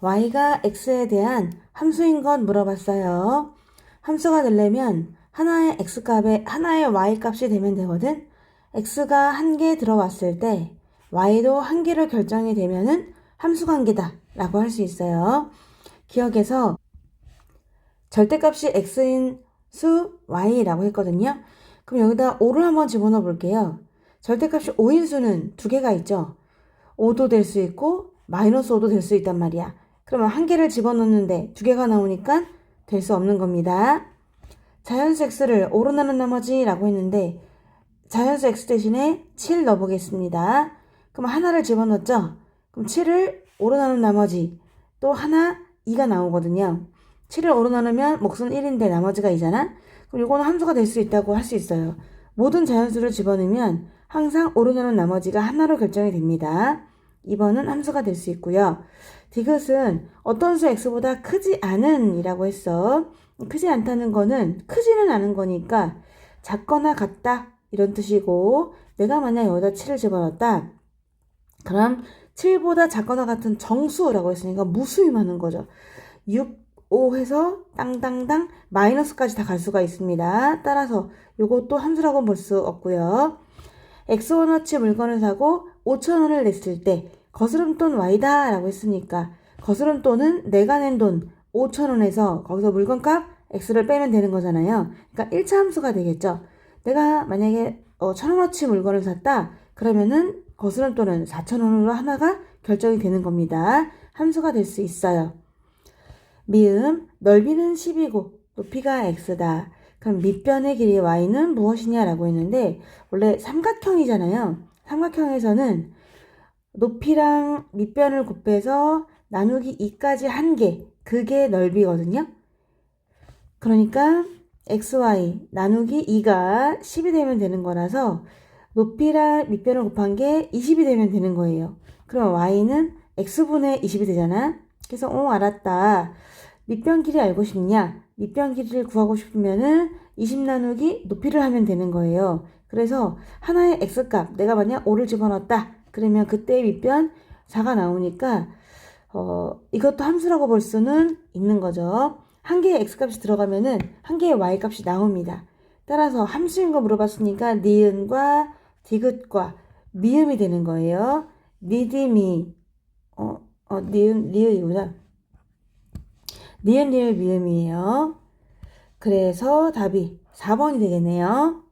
y가 x에 대한 함수인 것 물어봤어요. 함수가 되려면 하나의 x값에 하나의 y값이 되면 되거든. x가 한 개 들어왔을 때 y도 한 개로 결정이 되면은 함수 관계다 라고 할 수 있어요. 기억에서 절대값이 x인 수 y라고 했거든요. 그럼 여기다 5를 한번 집어넣어 볼게요. 절대값이 5인 수는 두 개가 있죠. 5도 될 수 있고 마이너스 5도 될 수 있단 말이야. 그러면 한 개를 집어넣는데 두 개가 나오니까 될 수 없는 겁니다. 자연수 x를 5로 나눈 나머지 라고 했는데 자연수 x 대신에 7 넣어보겠습니다. 그럼 하나를 집어넣었죠? 그럼 7을 5로 나눈 나머지 또 하나 2가 나오거든요. 7을 5로 나누면 몫은 1인데 나머지가 2잖아? 그럼 이거는 함수가 될 수 있다고 할 수 있어요. 모든 자연수를 집어넣으면 항상 5로 나눈 나머지가 하나로 결정이 됩니다. 2번은 함수가 될 수 있고요. 디귿은 어떤 수 x보다 크지 않은 이라고 했어. 크지 않다는 거는 크지는 않은 거니까 작거나 같다 이런 뜻이고 내가 만약 여기다 7을 집어넣었다. 그럼 7보다 작거나 같은 정수라고 했으니까 무수히 많은 거죠. 6, 5 해서 땅땅땅 마이너스까지 다 갈 수가 있습니다. 따라서 이것도 함수라고 볼 수 없고요. 엑스원어치 물건을 사고 5천원을 냈을 때 거스름돈 Y다 라고 했으니까 거스름돈은 내가 낸 돈 5천원에서 거기서 물건값 X를 빼면 되는 거잖아요. 그러니까 1차 함수가 되겠죠. 내가 만약에 어, 천원어치 물건을 샀다 그러면은 거스름돈은 4천원으로 하나가 결정이 되는 겁니다. 함수가 될 수 있어요. 미음 넓이는 10이고 높이가 x다. 그럼 밑변의 길이 y는 무엇이냐라고 했는데 원래 삼각형이잖아요. 삼각형에서는 높이랑 밑변을 곱해서 나누기 2까지 한 개, 그게 넓이거든요. 그러니까 xy 나누기 2가 10이 되면 되는 거라서 높이랑 밑변을 곱한 게 20이 되면 되는 거예요. 그럼 y는 x분의 20이 되잖아. 그래서 어 알았다. 밑변 길이 알고 싶냐? 밑변 길이를 구하고 싶으면은 20 나누기 높이를 하면 되는 거예요. 그래서 하나의 x값 내가 만약 5를 집어넣었다. 그러면 그때 밑변 4가 나오니까 어 이것도 함수라고 볼 수는 있는 거죠. 한 개의 x값이 들어가면은 한 개의 y값이 나옵니다. 따라서 함수인 거 물어봤으니까 니은과 디귿과 미음이 되는 거예요. 니디미 어, 어 니은 리을이구나. 니은 리을 미음이에요. 그래서 답이 4번이 되겠네요.